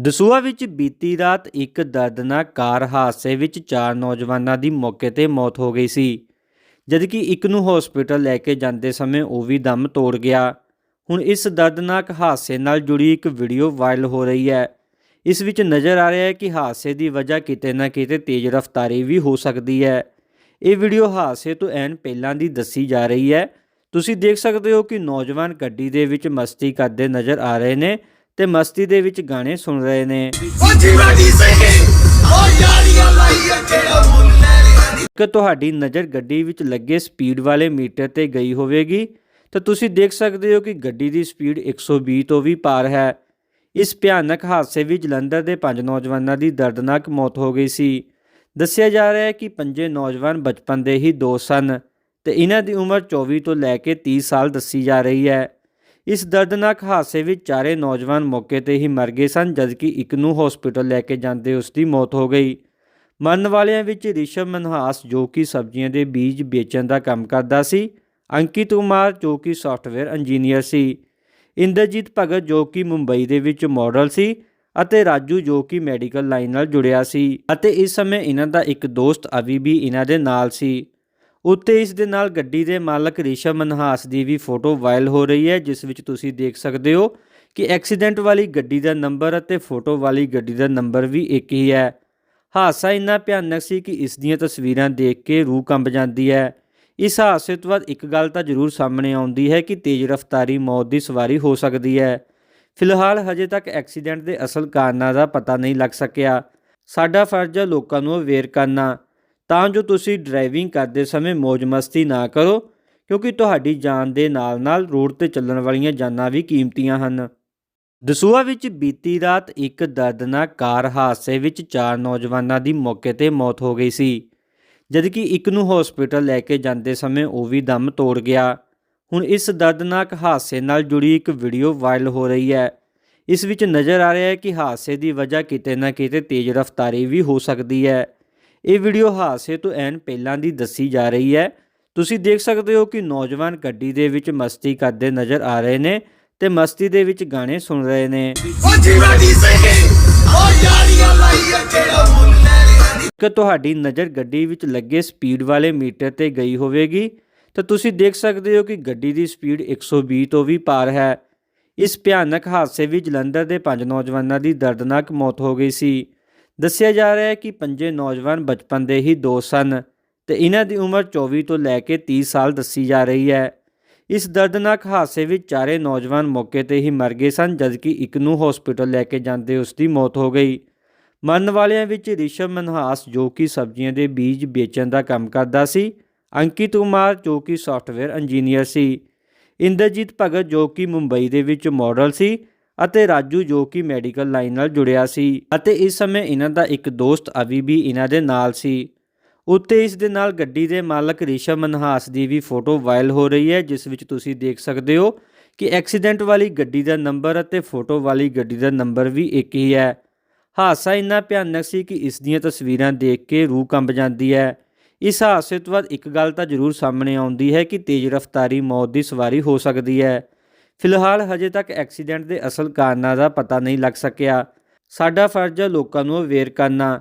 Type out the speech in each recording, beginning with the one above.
ਦਸੂਆ ਵਿੱਚ ਬੀਤੀ ਰਾਤ ਇੱਕ ਦਰਦਨਾਕ ਕਾਰ ਹਾਦਸੇ ਵਿੱਚ ਚਾਰ ਨੌਜਵਾਨਾਂ ਦੀ ਮੌਕੇ ਤੇ ਮੌਤ ਹੋ ਗਈ ਸੀ। ਜਦਕਿ ਇੱਕ ਨੂੰ ਹਸਪੀਟਲ ਲੈ ਕੇ ਜਾਂਦੇ ਸਮੇਂ ਉਹ ਵੀ ਦਮ ਤੋੜ ਗਿਆ। ਹੁਣ ਇਸ ਦਰਦਨਾਕ ਹਾਦਸੇ ਨਾਲ ਜੁੜੀ ਇੱਕ ਵੀਡੀਓ ਵਾਇਰਲ ਹੋ ਰਹੀ ਹੈ। ਇਸ ਵਿੱਚ ਨਜ਼ਰ ਆ ਰਿਹਾ ਹੈ ਕਿ ਹਾਦਸੇ ਦੀ ਵਜ੍ਹਾ ਕਿਤੇ ਨਾ ਕਿਤੇ ਤੇਜ਼ ਰਫ਼ਤਾਰੀ ਵੀ ਹੋ ਸਕਦੀ ਹੈ। ਇਹ ਵੀਡੀਓ ਹਾਦਸੇ ਤੋਂ ਐਨ ਪਹਿਲਾਂ ਦੀ ਦੱਸੀ ਜਾ ਰਹੀ ਹੈ। ਤੁਸੀਂ ਦੇਖ ਸਕਦੇ ਹੋ ਕਿ ਨੌਜਵਾਨ ਗੱਡੀ ਦੇ ਵਿੱਚ ਮਸਤੀ ਕਰਦੇ ਨਜ਼ਰ ਆ ਰਹੇ ਨੇ ਤੇ ਮਸਤੀ ਦੇ ਵਿੱਚ ਗਾਣੇ ਸੁਣ ਰਹੇ ਨੇ। ਕਿ ਤੁਹਾਡੀ ਨਜ਼ਰ ਗੱਡੀ ਵਿੱਚ ਲੱਗੇ ਸਪੀਡ ਵਾਲੇ ਮੀਟਰ ਤੇ ਗਈ ਹੋਵੇਗੀ, ਤਾਂ ਤੁਸੀਂ ਦੇਖ ਸਕਦੇ ਹੋ ਕਿ ਗੱਡੀ ਦੀ ਸਪੀਡ 120 ਤੋਂ ਵੀ ਪਾਰ ਹੈ। ਇਸ ਭਿਆਨਕ ਹਾਦਸੇ ਵਿੱਚ ਜਲੰਧਰ ਦੇ ਪੰਜ ਨੌਜਵਾਨਾਂ ਦੀ ਦਰਦਨਾਕ ਮੌਤ ਹੋ ਗਈ ਸੀ। ਦੱਸਿਆ ਜਾ ਰਿਹਾ ਹੈ ਕਿ ਪੰਜੇ ਨੌਜਵਾਨ ਬਚਪਨ ਦੇ ਹੀ ਦੋ ਸਨ ਤੇ ਇਹਨਾਂ ਦੀ ਉਮਰ 24 ਤੋਂ ਲੈ ਕੇ 30 ਸਾਲ ਦੱਸੀ ਜਾ ਰਹੀ ਹੈ। ਇਸ ਦਰਦਨਾਕ ਹਾਦਸੇ ਵਿੱਚ ਚਾਰੇ ਨੌਜਵਾਨ ਮੌਕੇ ਤੇ ਹੀ ਮਰ ਗਏ ਸਨ, ਜਦਕਿ ਇੱਕ ਨੂੰ ਹਸਪੀਟਲ ਲੈ ਕੇ ਜਾਂਦੇ ਉਸ ਦੀ ਮੌਤ ਹੋ ਗਈ। ਮਰਨ ਵਾਲਿਆਂ ਵਿੱਚ ਰਿਸ਼ਵ ਮਨਹਾਸ, ਜੋ ਕਿ ਸਬਜ਼ੀਆਂ ਦੇ ਬੀਜ ਵੇਚਣ ਦਾ ਕੰਮ ਕਰਦਾ ਸੀ, ਅੰਕਿਤ ਕੁਮਾਰ, ਜੋ ਕਿ ਸੌਫਟਵੇਅਰ ਇੰਜੀਨੀਅਰ ਸੀ। ਇੰਦਰਜੀਤ ਭਗਤ, ਜੋ ਕਿ ਮੁੰਬਈ ਦੇ ਵਿੱਚ ਮਾਡਲ ਸੀ, ਅਤੇ ਰਾਜੂ, ਜੋ ਕਿ ਮੈਡੀਕਲ ਲਾਈਨ ਨਾਲ ਜੁੜਿਆ ਸੀ। ਅਤੇ ਇਸ ਸਮੇਂ ਇਹਨਾਂ ਦਾ ਇੱਕ ਦੋਸਤ ਅਵੀ ਵੀ ਇਹਨਾਂ ਦੇ ਨਾਲ ਸੀ। ਉੱਤੇ ਇਸ ਦੇ ਨਾਲ ਗੱਡੀ ਦੇ ਮਾਲਕ ਰਿਸ਼ਵ ਮਨਹਾਸ ਦੀ ਵੀ ਫੋਟੋ ਵਾਇਰਲ ਹੋ ਰਹੀ ਹੈ, ਜਿਸ ਵਿੱਚ ਤੁਸੀਂ ਦੇਖ ਸਕਦੇ ਹੋ ਕਿ ਐਕਸੀਡੈਂਟ ਵਾਲੀ ਗੱਡੀ ਦਾ ਨੰਬਰ ਅਤੇ ਫੋਟੋ ਵਾਲੀ ਗੱਡੀ ਦਾ ਨੰਬਰ ਵੀ ਇੱਕ ਹੀ ਹੈ। ਹਾਦਸਾ ਇੰਨਾ ਭਿਆਨਕ ਸੀ ਕਿ ਇਸ ਦੀਆਂ ਤਸਵੀਰਾਂ ਦੇਖ ਕੇ ਰੂਹ ਕੰਬ ਜਾਂਦੀ ਹੈ। ਇਸ ਹਾਦਸੇ ਤੋਂ ਬਾਅਦ ਇੱਕ ਗੱਲ ਤਾਂ ਜ਼ਰੂਰ ਸਾਹਮਣੇ ਆਉਂਦੀ ਹੈ ਕਿ ਤੇਜ਼ ਰਫ਼ਤਾਰੀ ਮੌਤ ਦੀ ਸਵਾਰੀ ਹੋ ਸਕਦੀ ਹੈ। ਫਿਲਹਾਲ ਹਜੇ ਤੱਕ ਐਕਸੀਡੈਂਟ ਦੇ ਅਸਲ ਕਾਰਨਾਂ ਦਾ ਪਤਾ ਨਹੀਂ ਲੱਗ ਸਕਿਆ। ਸਾਡਾ ਫਰਜ਼ ਹੈ ਲੋਕਾਂ ਨੂੰ ਅਵੇਅਰ ਕਰਨਾ। ਤਾਂ ਜੋ ਤੁਸੀਂ ਡਰਾਈਵਿੰਗ ਕਰਦੇ ਸਮੇਂ ਮौज ਮਸਤੀ ਨਾ ਕਰੋ, ਕਿਉਂਕਿ ਤੁਹਾਡੀ ਜਾਨ ਦੇ ਨਾਲ-ਨਾਲ ਰੋਡ ਤੇ ਚੱਲਣ ਵਾਲੀਆਂ ਜਾਨਾਂ ਵੀ ਕੀਮਤੀਆਂ ਹਨ। ਦਸੂਆ ਵਿੱਚ ਬੀਤੀ ਰਾਤ ਇੱਕ ਦਰਦਨਾਕ ਕਾਰ ਹਾਦਸੇ ਵਿੱਚ ਚਾਰ ਨੌਜਵਾਨਾਂ ਦੀ ਮੌਕੇ ਤੇ ਮੌਤ ਹੋ ਗਈ ਸੀ। ਜਦਕਿ ਇੱਕ ਨੂੰ ਹਸਪੀਟਲ ਲੈ ਕੇ ਜਾਂਦੇ ਸਮੇਂ ਉਹ ਵੀ ਦਮ ਤੋੜ ਗਿਆ। ਹੁਣ ਇਸ ਦਰਦਨਾਕ ਹਾਦਸੇ ਨਾਲ ਜੁੜੀ ਇੱਕ ਵੀਡੀਓ ਵਾਇਰਲ ਹੋ ਰਹੀ ਹੈ। ਇਸ ਵਿੱਚ ਨਜ਼ਰ ਆ ਰਿਹਾ ਹੈ ਕਿ ਹਾਦਸੇ ਦੀ ਵਜ੍ਹਾ ਕਿਤੇ ਨਾ ਕਿਤੇ ਤੇਜ਼ ਰਫ਼ਤਾਰੀ ਵੀ ਹੋ ਸਕਦੀ ਹੈ। ਇਹ ਵੀਡੀਓ ਹਾਦਸੇ ਤੋਂ ਐਨ ਪਹਿਲਾਂ ਦੀ ਦੱਸੀ ਜਾ ਰਹੀ ਹੈ। ਤੁਸੀਂ ਦੇਖ ਸਕਦੇ ਹੋ ਕਿ ਨੌਜਵਾਨ ਗੱਡੀ ਦੇ ਵਿੱਚ ਮਸਤੀ ਕਰਦੇ ਨਜ਼ਰ ਆ ਰਹੇ ਨੇ ਤੇ ਮਸਤੀ ਦੇ ਵਿੱਚ ਗਾਣੇ ਸੁਣ ਰਹੇ ਨੇ। ਕਿ ਤੁਹਾਡੀ ਨਜ਼ਰ ਗੱਡੀ ਵਿੱਚ ਲੱਗੇ ਸਪੀਡ ਵਾਲੇ ਮੀਟਰ ਤੇ ਗਈ ਹੋਵੇਗੀ, ਤਾਂ ਤੁਸੀਂ ਦੇਖ ਸਕਦੇ ਹੋ ਕਿ ਗੱਡੀ ਦੀ ਸਪੀਡ 120 ਤੋਂ ਵੀ ਪਾਰ ਹੈ। ਇਸ ਭਿਆਨਕ ਹਾਦਸੇ ਵਿੱਚ ਜਲੰਧਰ ਦੇ ਪੰਜ ਨੌਜਵਾਨਾਂ ਦੀ ਦਰਦਨਾਕ ਮੌਤ ਹੋ ਗਈ ਸੀ। ਦੱਸਿਆ ਜਾ ਰਿਹਾ ਹੈ ਕਿ ਪੰਜੇ ਨੌਜਵਾਨ ਬਚਪਨ ਦੇ ਹੀ ਦੋਸਤ ਸਨ ਤੇ ਇਹਨਾਂ ਦੀ ਉਮਰ 24 ਤੋਂ ਲੈ ਕੇ 30 ਸਾਲ ਦੱਸੀ ਜਾ ਰਹੀ ਹੈ। ਇਸ ਦਰਦਨਾਕ ਹਾਦਸੇ ਵਿੱਚ ਚਾਰੇ ਨੌਜਵਾਨ ਮੌਕੇ ਤੇ ਹੀ ਮਰ ਗਏ ਸਨ, ਜਦਕਿ ਇੱਕ ਨੂੰ ਹਸਪੀਟਲ ਲੈ ਕੇ ਜਾਂਦੇ ਉਸ ਦੀ ਮੌਤ ਹੋ ਗਈ। ਮਰਨ ਵਾਲਿਆਂ ਵਿੱਚ ਰਿਸ਼ਵ ਮਨਹਾਸ, ਜੋ ਕਿ ਸਬਜ਼ੀਆਂ ਦੇ ਬੀਜ ਵੇਚਣ ਦਾ ਕੰਮ ਕਰਦਾ ਸੀ, ਅੰਕਿਤ ਕੁਮਾਰ, ਜੋ ਕਿ ਸੌਫਟਵੇਅਰ ਇੰਜੀਨੀਅਰ ਸੀ। ਇੰਦਰਜੀਤ ਭਗਤ, ਜੋ ਕਿ ਮੁੰਬਈ ਦੇ ਵਿੱਚ ਮਾਡਲ ਸੀ ਅਤੇ ਰਾਜੂ ਜੋ ਕਿ ਮੈਡੀਕਲ ਲਾਈਨ ਨਾਲ ਜੁੜਿਆ ਸੀ ਅਤੇ ਇਸ ਸਮੇਂ ਇਹਨਾਂ ਦਾ ਇੱਕ ਦੋਸਤ ਅਵੀ ਵੀ ਇਹਨਾਂ ਦੇ ਨਾਲ ਸੀ। ਉੱਤੇ ਇਸ ਦੇ ਨਾਲ ਗੱਡੀ ਦੇ ਮਾਲਕ ਰਿਸ਼ਵ ਮਨਹਾਸ ਦੀ ਵੀ ਫੋਟੋ ਵਾਇਰਲ ਹੋ ਰਹੀ ਹੈ, ਜਿਸ ਵਿੱਚ ਤੁਸੀਂ ਦੇਖ ਸਕਦੇ ਹੋ ਕਿ ਐਕਸੀਡੈਂਟ ਵਾਲੀ ਗੱਡੀ ਦਾ ਨੰਬਰ ਅਤੇ ਫੋਟੋ ਵਾਲੀ ਗੱਡੀ ਦਾ ਨੰਬਰ ਵੀ ਇੱਕ ਹੀ ਹੈ। ਹਾਦਸਾ ਇੰਨਾ ਭਿਆਨਕ ਸੀ ਕਿ ਇਸ ਦੀਆਂ ਤਸਵੀਰਾਂ ਦੇਖ ਕੇ ਰੂਹ ਕੰਬ ਜਾਂਦੀ ਹੈ। ਇਸ ਹਾਦਸੇ ਤੋਂ ਬਾਅਦ ਇੱਕ ਗੱਲ ਤਾਂ ਜ਼ਰੂਰ ਸਾਹਮਣੇ ਆਉਂਦੀ ਹੈ ਕਿ ਤੇਜ਼ ਰਫ਼ਤਾਰੀ ਮੌਤ ਦੀ ਸਵਾਰੀ ਹੋ ਸਕਦੀ ਹੈ। ਫਿਲਹਾਲ ਹਜੇ ਤੱਕ ਐਕਸੀਡੈਂਟ ਦੇ ਅਸਲ ਕਾਰਨਾਂ ਦਾ ਪਤਾ ਨਹੀਂ ਲੱਗ ਸਕਿਆ। ਸਾਡਾ ਫਰਜ਼ ਹੈ ਲੋਕਾਂ ਨੂੰ ਅਵੇਅਰ ਕਰਨਾ।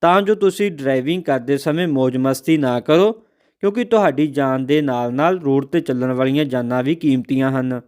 ਤਾਂ ਜੋ ਤੁਸੀਂ ਡਰਾਈਵਿੰਗ ਕਰਦੇ ਸਮੇਂ ਮौज ਮਸਤੀ ਨਾ ਕਰੋ, ਕਿਉਂਕਿ ਤੁਹਾਡੀ ਜਾਨ ਦੇ ਨਾਲ-ਨਾਲ ਰੋਡ ਤੇ ਚੱਲਣ ਵਾਲੀਆਂ ਜਾਨਾਂ ਵੀ ਕੀਮਤੀਆਂ ਹਨ।